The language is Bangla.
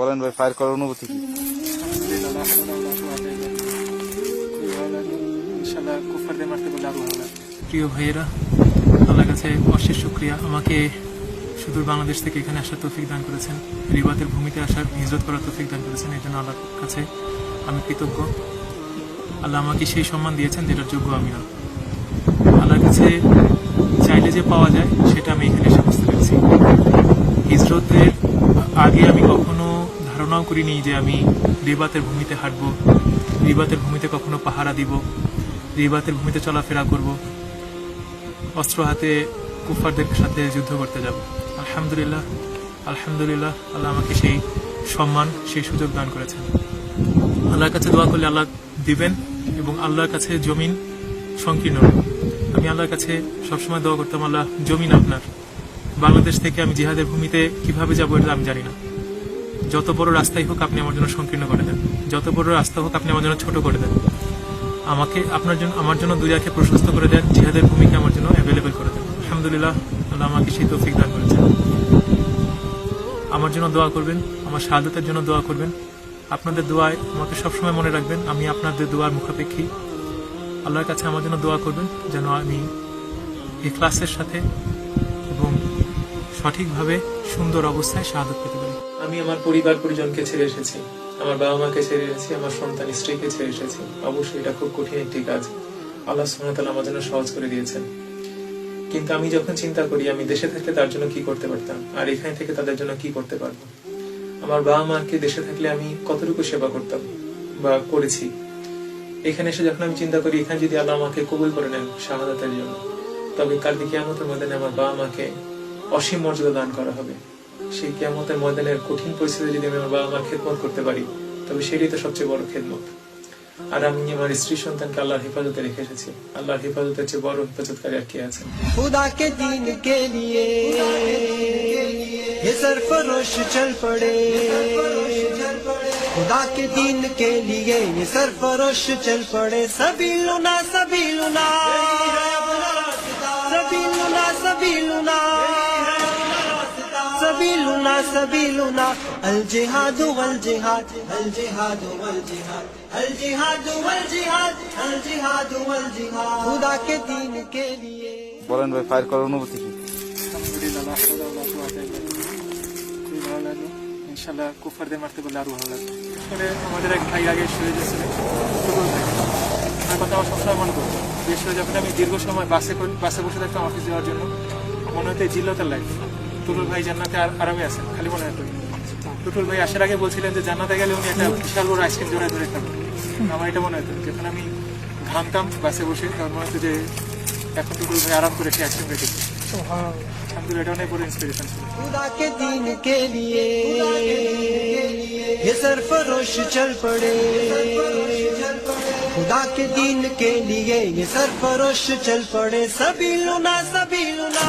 বলেন ভাই, ফায়ার করার অনুভূতি কি? প্রিয় ভাইয়েরা, আল্লাহর কাছে অশেষ শুক্রিয়া। আমাকে সুদূর বাংলাদেশ থেকে এখানে আসার তৌফিক দান করেছেন। রিবাতের ভূমিতে আসার, হিজরত করার তৌফিক দান করেছেন। এই জন্য আল্লাহর কাছে আমি কৃতজ্ঞ। আল্লাহ আমাকে সেই সম্মান দিয়েছেন যেটার যোগ্য আমি না আল্লাহর কাছে চাইলে যে পাওয়া যায়, সেটা আমি এখানে এসে বুঝতে পেরেছি হিজরতের আগে আমি ধারণাও করিনি যে আমি রিবাতের ভূমিতে হাঁটবো, রিবাতের ভূমিতে কখনো পাহারা দিব, রিবাতের ভূমিতে চলাফেরা করব, অস্ত্র হাতে কুফারদের সাথে যুদ্ধ করতে যাব। আলহামদুলিল্লাহ আলহামদুলিল্লাহ, আল্লাহ আমাকে সেই সম্মান, সেই সুযোগ দান করেছেন। আল্লাহর কাছে দোয়া করলে আল্লাহ দিবেন এবং আল্লাহর কাছে জমিন সংকীর্ণ। আমি আল্লাহর কাছে সবসময় দোয়া করতাম, আল্লাহ, জমিন আপনার। বাংলাদেশ থেকে আমি জিহাদের ভূমিতে কীভাবে যাব এটা আমি জানি না। যত বড় রাস্তাই হোক আপনি আমার জন্য সংকীর্ণ করে দেন। যত বড় রাস্তা হোক আপনি আমার জন্য ছোট করে দেন। আমাকে আপনার জন্য আমার জন্য দুনিয়াকে প্রশস্ত করে দেন, জিহাদের ভূমিকা আমার জন্য অ্যাভেলেবেল করে দেন। আলহামদুলিল্লাহ, আল্লাহ আমাকে সেই তৌফিক দান করেছেন। আমার জন্য দোয়া করবেন, আমার শাহাদতের জন্য দোয়া করবেন। আপনাদের দোয়ায় আমাকে সবসময় মনে রাখবেন, আমি আপনাদের দোয়ার মুখাপেক্ষী। আল্লাহর কাছে আমার জন্য দোয়া করবেন, যেন আমি এই ক্লাসের সাথে এবং সঠিকভাবে সুন্দর অবস্থায় শাহাদত পেতে আমি আমার পরিবার পরিজনকে ছেড়ে এসেছি। আমার বাবা মাকে ছেড়ে এসেছি, আমার সন্তান, স্ত্রীকে ছেড়ে এসেছি। অবশ্যই এটা খুব কঠিন একটি কাজ। আল্লাহ সুহামতাল আমার জন্য সহজ করে দিয়েছেন। কিন্তু আমি যখন চিন্তা করি, আমি দেশে থাকলে তার জন্য কি করতে পারতাম? আর এখানে থেকে তাদের জন্য কি করতে পারব? আমার বাবা মাকে দেশে থাকলে আমি কতটুকু সেবা করতাম বা করেছি? এখানে এসে যখন আমি চিন্তা করি, এখানে যদি আল্লাহ আমাকে কবুল করে নেন শাহাদাতের জন্য, তবে কাল কিয়ামতের ময়দানে আমার বাবা মাকে অসীম মর্যাদা দান করা হবে। সেই কিয়ামতের ময়দানের কঠিন পরিস্থিতিতে যদি আমি আমার বাবা মার খেদমত করতে পারি তবে সেটাই তো সবচেয়ে বড় খেদমত আর আমি আমার স্ত্রী সন্তানকে আল্লাহর হেফাজতে রেখে এসেছি আল্লাহর হেফাজতের চেয়ে বড় হেফাজতকারী আর কে আছেন खुदा के दीन के लिए ये सरफरोश चल पड़े खुदा के दीन के लिए ये सरफरोश चल पड़े सभी लुना सभी लुना سبيلنا سبيلنا الجهاد والجهاد الجهاد والجهاد বলেন ভাই ফায়ার করার অনুভূতি কি? মারতে পারলে আরও ভালো লাগে। আমাদের এক ভাই আগে শুয়ে গেছিল তার কথা আমার সবসময় মনে করব বিশেষ করে যখন আমি দীর্ঘ সময় বাসে বাসে বসে থাকতাম অফিস যাওয়ার জন্য। মনে হতে জিল্লতার লাইফ টুটুল ভাই জান্নাতে আর- আরামে আছেন খালি মনে হতো টুটুল ভাই আসার আগে বলছিলেন যে জান্নাতে গেলে উনি একটা বিশাল বড় আইসক্রিম জোড়ায় ধরে খাবেন আমার এটা মনে হতো যখন আমি ঘামতাম বাসে বসে তখন মনে হতো যে এখন টুটুল ভাই আরাম করে সে আইসক্রিম রেখেছে আলহামদুলিল্লাহ এটা অনেক বড় ইন্সপিরেশন ছিল खुदा के दीन के लिए ये सरफरोश चल पड़े खुदा के दीन के लिए ये सरफरोश चल पड़े सभी लुना सभी लुना